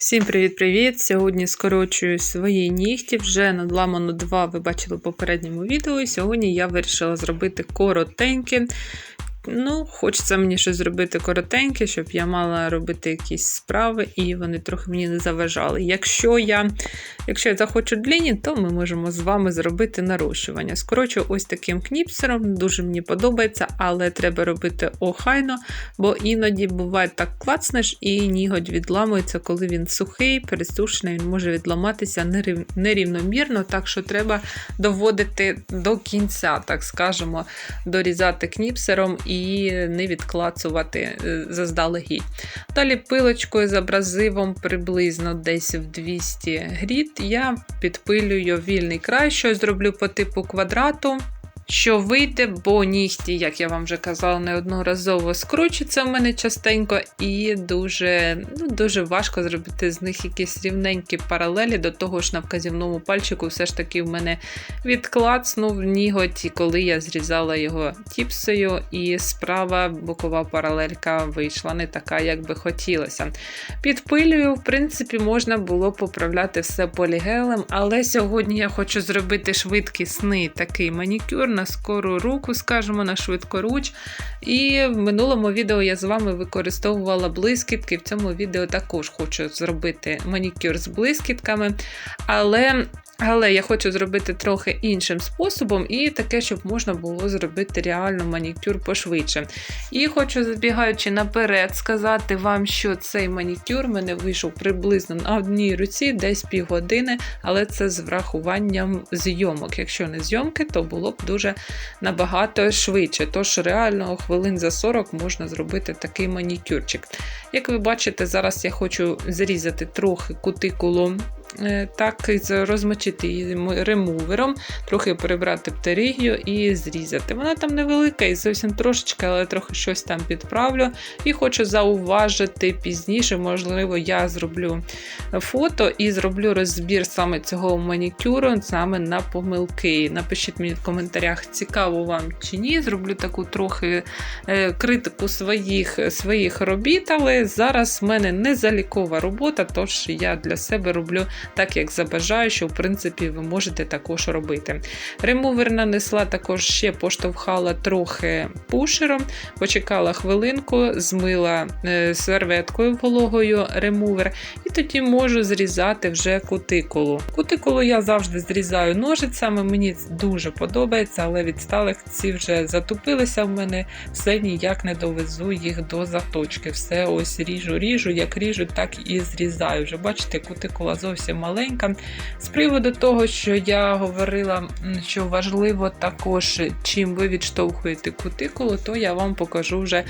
Всім привіт-привіт! Сьогодні скорочую свої нігті. Вже надламано два, ви бачили в попередньому відео. І сьогодні я вирішила зробити коротенькі. Ну, хочеться мені щось зробити коротеньке, щоб я мала робити якісь справи, і вони трохи мені не заважали. Якщо я якщо я захочу длінні, то ми можемо з вами зробити нарощування. Скорочу ось таким кніпсером, дуже мені подобається, але треба робити охайно, бо іноді буває так клацнеш, і ніготь відламується, коли він сухий, пересушений, він може відламатися нерів- нерівномірно, так що треба доводити до кінця, так скажемо, дорізати кніпсером і не відклацувати е, заздалегідь. Далі пилочкою з абразивом приблизно десь в 200 гріт я підпилюю вільний край, що зроблю по типу квадрату. Що вийде, бо нігті, як я вам вже казала, неодноразово скручуються в мене частенько, і дуже ну, дуже важко зробити з них якісь рівненькі паралелі. До того ж, на вказівному пальчику все ж таки в мене відклацнув ніготь, коли я зрізала його тіпсою, і справа бокова паралелька вийшла не така, як би хотілося. Підпилюю, в принципі, можна було поправляти все полігелем, але сьогодні я хочу зробити швидкісний такий манікюр на скору руку, скажімо, на швидкоруч. І в минулому відео я з вами використовувала блискітки. В цьому відео також хочу зробити манікюр з блискітками. Але але я хочу зробити трохи іншим способом, і таке, щоб можна було зробити реально манікюр пошвидше. І хочу, забігаючи наперед, сказати вам, що цей манікюр мене вийшов приблизно на одній руці, десь півгодини, але це з врахуванням зйомок. Якщо не зйомки, то було б дуже набагато швидше. Тож реально хвилин за 40 можна зробити такий манікюрчик. Як ви бачите, зараз я хочу зрізати трохи кутикулу так з- розмочити її ремувером, трохи прибрати птеригію і зрізати. Вона там невелика і зовсім трошечки, але трохи щось там підправлю. І хочу зауважити пізніше, можливо, я зроблю фото і зроблю розбір саме цього манікюру саме на помилки. Напишіть мені в коментарях, цікаво вам чи ні. Зроблю таку трохи е, критику своїх, своїх робіт, але зараз в мене не залікова робота, тож я для себе роблю так, як забажаю, що в принципі ви можете також робити. Ремувер нанесла також ще поштовхала трохи пушером, почекала хвилинку, змила е, серветкою вологою ремувер, і тоді можу зрізати вже кутикулу. Кутикулу я завжди зрізаю ножицями, мені дуже подобається, але від сталих ці вже затупилися в мене, все ніяк не довезу їх до заточки. Все ось ріжу, ріжу, як ріжу, так і зрізаю. Вже бачите, кутикула зовсім маленька. З приводу того, що я говорила, що важливо також, чим ви відштовхуєте кутикулу, то я вам покажу вже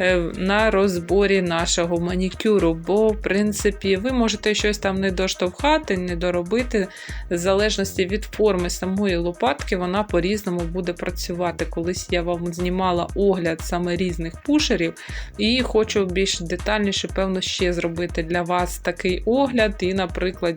е, на розборі нашого манікюру. Бо, в принципі, ви можете щось там не доштовхати, не доробити. В залежності від форми самої лопатки, вона по-різному буде працювати. Колись я вам знімала огляд саме різних пушерів, і хочу більш детальніше, певно, ще зробити для вас такий огляд, і на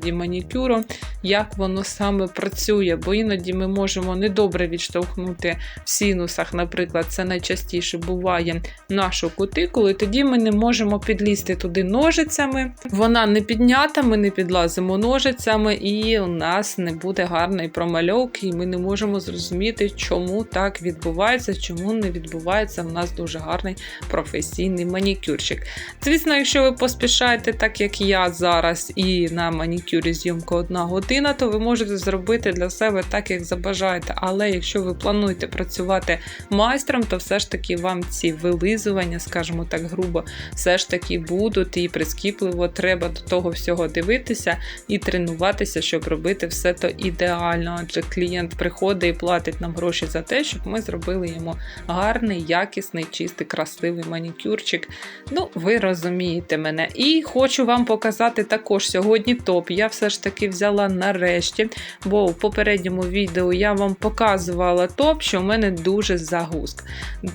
прикладі манікюру, як воно саме працює. Бо іноді ми можемо недобре відштовхнути в синусах, наприклад, це найчастіше буває нашу кутикулу, і тоді ми не можемо підлізти туди ножицями. Вона не піднята, ми не підлазимо ножицями, і у нас не буде гарної промальовки, і ми не можемо зрозуміти, чому так відбувається, чому не відбувається в нас дуже гарний професійний манікюрчик. Звісно, якщо ви поспішаєте, так як я зараз, і на манікюрі зйомка одна година, то ви можете зробити для себе так, як забажаєте. Але якщо ви плануєте працювати майстром, то все ж таки вам ці вилизування, скажімо так, грубо, все ж таки будуть і прискіпливо треба до того всього дивитися і тренуватися, щоб робити все то ідеально. Адже клієнт приходить і платить нам гроші за те, щоб ми зробили йому гарний, якісний, чистий, красивий манікюрчик. Ну, ви розумієте мене. І хочу вам показати також сьогодні топ. Я все ж таки взяла нарешті, бо в попередньому відео я вам показувала топ, що в мене дуже загуск.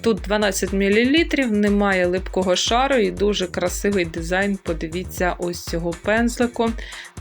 Тут 12 мл, немає липкого шару і дуже красивий дизайн. Подивіться, ось цього пензлику.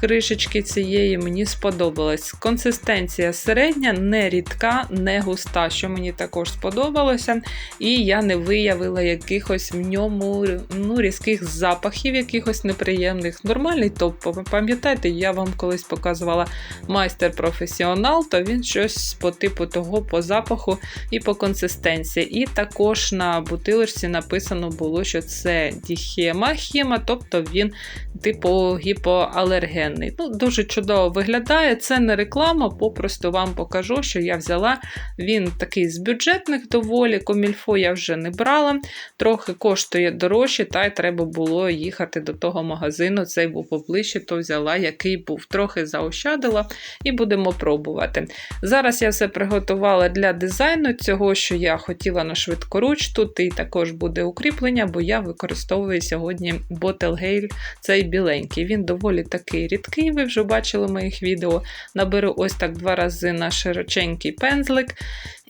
Кришечки цієї мені сподобалось. Консистенція середня, не рідка, не густа, що мені також сподобалося. І я не виявила якихось в ньому ну, різких запахів, якихось неприємних. Нормальний топ. Пам'ятаєте, я вам колись показувала майстер-професіонал, то він щось по типу того, по запаху і по консистенції. І також на бутилочці написано було, що це діхема хема, тобто він типу гіпоалергенний. Ну, Дуже чудово виглядає. Це не реклама, попросту вам покажу, що я взяла. Він такий з бюджетних доволі, комільфо я вже не брала, трохи коштує дорожче, та й треба було їхати до того магазину. Цей був поближче, то взяла, який був. Трохи заощадила і будемо пробувати. Зараз я все приготувала для дизайну цього, що я хотіла на швидкоруч. Тут і також буде укріплення, бо я використовую сьогодні Bottle цей біленький. Він доволі такий рідкий, ви вже бачили в моїх відео. Наберу ось так два рази на широченький пензлик.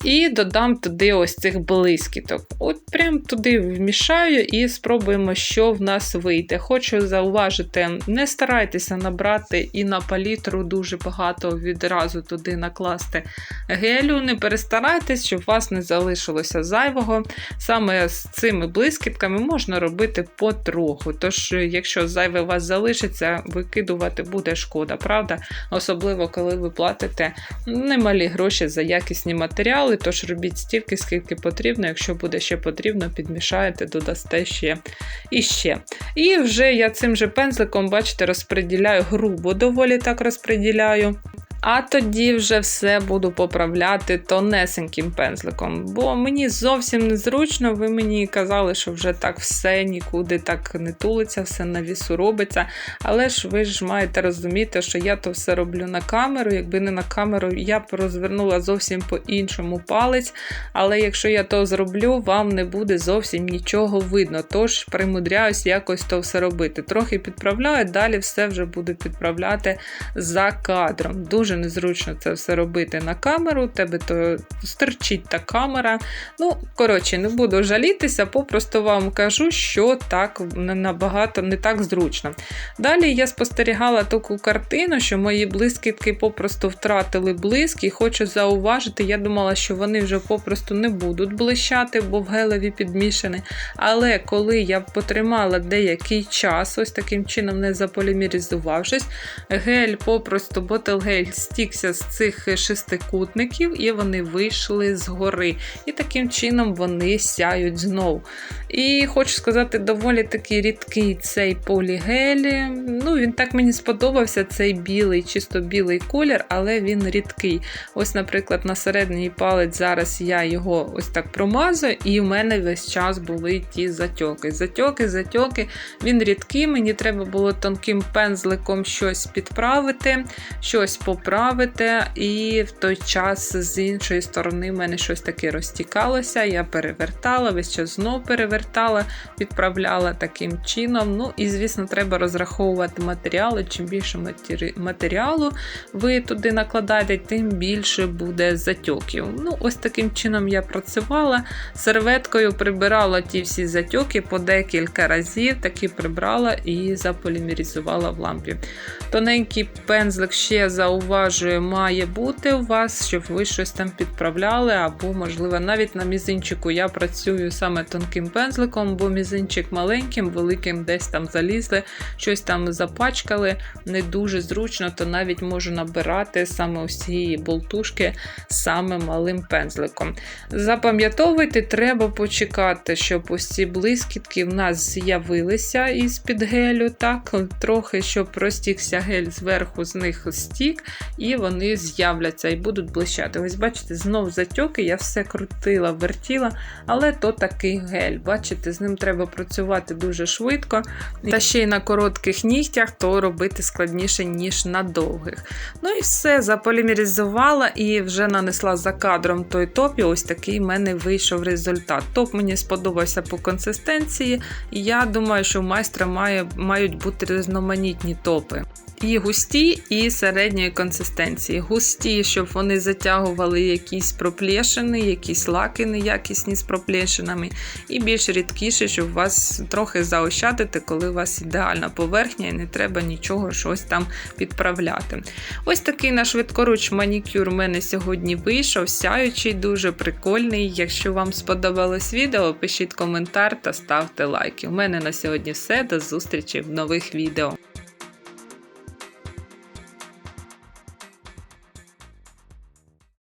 І додам туди ось цих блискіток. От прям туди вмішаю і спробуємо, що в нас вийде. Хочу зауважити, не старайтеся набрати і на палітру дуже багато відразу туди накласти гелю. Не перестарайтесь, щоб у вас не залишилося зайвого. Саме з цими блискітками можна робити потроху. Тож, якщо зайве у вас залишиться, викидувати буде шкода, правда? Особливо, коли ви платите немалі гроші за якісні матеріали матеріали, тож робіть стільки, скільки потрібно. Якщо буде ще потрібно, підмішаєте, додасте ще і ще. І вже я цим же пензликом, бачите, розподіляю грубо, доволі так розподіляю. А тоді вже все буду поправляти тонесеньким пензликом. Бо мені зовсім незручно, ви мені казали, що вже так все нікуди так не тулиться, все на вісу робиться. Але ж ви ж маєте розуміти, що я то все роблю на камеру. Якби не на камеру, я б розвернула зовсім по-іншому палець. Але якщо я то зроблю, вам не буде зовсім нічого видно. Тож примудряюсь якось то все робити. Трохи підправляю, далі все вже буду підправляти за кадром. Дуже незручно це все робити на камеру, тебе то стерчить та камера. Ну, коротше, не буду жалітися, попросту вам кажу, що так набагато не так зручно. Далі я спостерігала таку картину, що мої блискітки попросту втратили блиск, і хочу зауважити, я думала, що вони вже попросту не будуть блищати, бо в гелеві підмішані. Але коли я потримала деякий час, ось таким чином не заполімеризувавшись, гель попросту ботелгель стікся з цих шестикутників, і вони вийшли згори. І таким чином вони сяють знову. І хочу сказати, доволі такий рідкий цей полігель. Ну, Він так мені сподобався, цей білий, чисто білий колір, але він рідкий. Ось, наприклад, на середній палець зараз я його ось так промазую, і в мене весь час були ті затьоки. Затьоки, затьоки. Він рідкий, мені треба було тонким пензликом щось підправити, щось поправити відправити, і в той час з іншої сторони в мене щось таке розтікалося. Я перевертала, весь час знов перевертала, відправляла таким чином. Ну, і, звісно, треба розраховувати матеріали. Чим більше матеріалу ви туди накладаєте, тим більше буде затьоків. Ну, Ось таким чином я працювала. Серветкою прибирала ті всі затьоки по декілька разів, таки прибрала і заполімеризувала в лампі. Тоненький пензлик ще зауважу зауважую, має бути у вас, щоб ви щось там підправляли, або, можливо, навіть на мізинчику я працюю саме тонким пензликом, бо мізинчик маленьким, великим десь там залізли, щось там запачкали, не дуже зручно, то навіть можу набирати саме цієї болтушки саме малим пензликом. Запам'ятовуйте, треба почекати, щоб ці блискітки в нас з'явилися із-під гелю. так, Трохи, щоб розтікся гель зверху з них стік, і вони з'являться і будуть блищати. Ось, бачите, знову затьоки, я все крутила, вертіла, але то такий гель. Бачите, з ним треба працювати дуже швидко. Та ще й на коротких нігтях, то робити складніше, ніж на довгих. Ну і все, заполімеризувала і вже нанесла за кадром той топ, і ось такий в мене вийшов результат. Топ мені сподобався по консистенції, і я думаю, що у майстра має, мають бути різноманітні топи. І густі, і середньої консистенції. Густі, щоб вони затягували якісь проплешини, якісь лаки неякісні з проплешинами. І більш рідкіше, щоб вас трохи заощадити, коли у вас ідеальна поверхня і не треба нічого щось там підправляти. Ось такий на швидкоруч манікюр у мене сьогодні вийшов, сяючий, дуже прикольний. Якщо вам сподобалось відео, пишіть коментар та ставте лайки. У мене на сьогодні все. До зустрічі в нових відео.